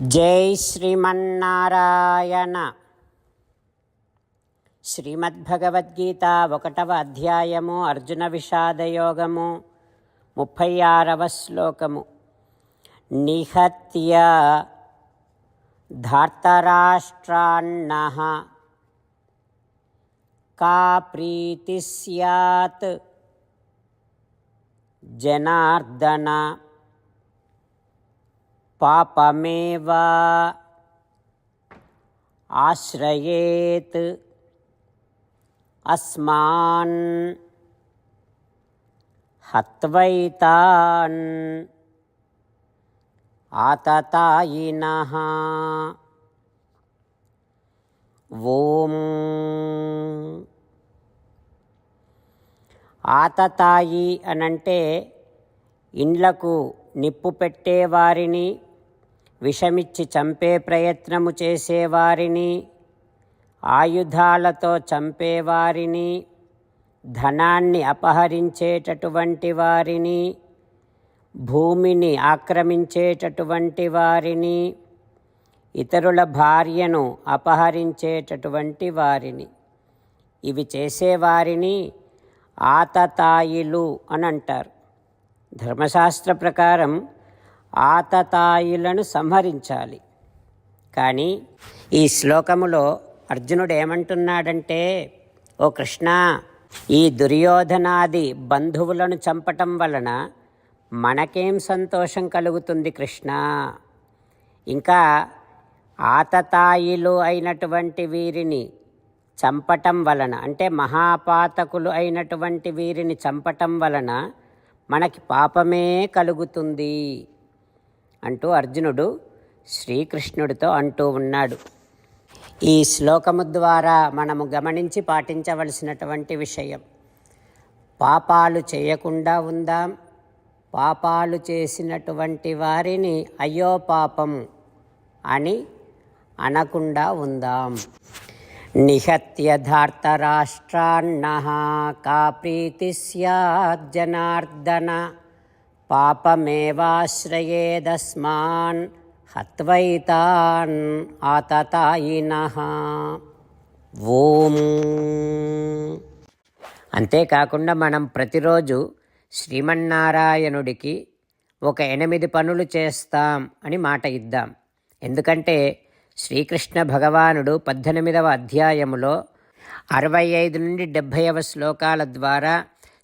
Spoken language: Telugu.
జై శ్రీమన్నారాయణ. శ్రీమద్భగవద్గీత ఒకటవ అధ్యాయము అర్జున విషాదయోగము ముప్పై ఆరవ శ్లోకము. నిహత్య ధార్తరాష్ట్రాన్న. కా ప్రీతి సత్ జనార్దన. పాపమేవ? ఆశ్రయేత్ అస్మాన్ హత్వైతాన్ ఆతతాయిన. ఓం ఆతతాయి అనంటే ఇండ్లకు నిప్పు పెట్టేవారిని విషమిచ్చి చంపే ప్రయత్నము చేసేవారిని ఆయుధాలతో చంపేవారిని ధనాన్ని అపహరించేటటువంటి వారిని భూమిని ఆక్రమించేటటువంటి వారిని ఇతరుల భార్యను అపహరించేటటువంటి వారిని. ఇవి చేసేవారిని ఆతతాయిలు అని అంటారు. ధర్మశాస్త్ర ప్రకారం ఆతతాయిలను సంహరించాలి. కానీ ఈ శ్లోకములో అర్జునుడు ఏమంటున్నాడంటే ఓ కృష్ణ ఈ దుర్యోధనాది బంధువులను చంపటం వలన మనకేం సంతోషం కలుగుతుంది కృష్ణ? ఇంకా ఆతతాయిలు అయినటువంటి వీరిని చంపటం వలన అంటే మహాపాతకులు అయినటువంటి వీరిని చంపటం వలన మనకి పాపమే కలుగుతుంది. అంటూ అర్జునుడు శ్రీకృష్ణుడితో అంటూ ఉన్నాడు. ఈ శ్లోకము ద్వారా మనము గమనించి పాటించవలసినటువంటి విషయం. పాపాలు చేయకుండా ఉందాం. పాపాలు చేసినటువంటి వారిని అయ్యో పాపం అని అనకుండా ఉందాం. నిహత్య ధార్తరాష్ట్రాన్న కా ప్రీతి స్యాజ్జనార్దన పాపమేవాశ్రయేదస్మాన్ హత్వైతాన్ ఆతతాయిన. ఓం. అంతేకాకుండా మనం ప్రతిరోజు శ్రీమన్నారాయణుడికి ఒక ఎనిమిది పనులు చేస్తాం అని మాట ఇద్దాం. ఎందుకంటే శ్రీకృష్ణ భగవానుడు పద్దెనిమిదవ అధ్యాయములో అరవై ఐదు నుండి డెబ్భైవ శ్లోకాల ద్వారా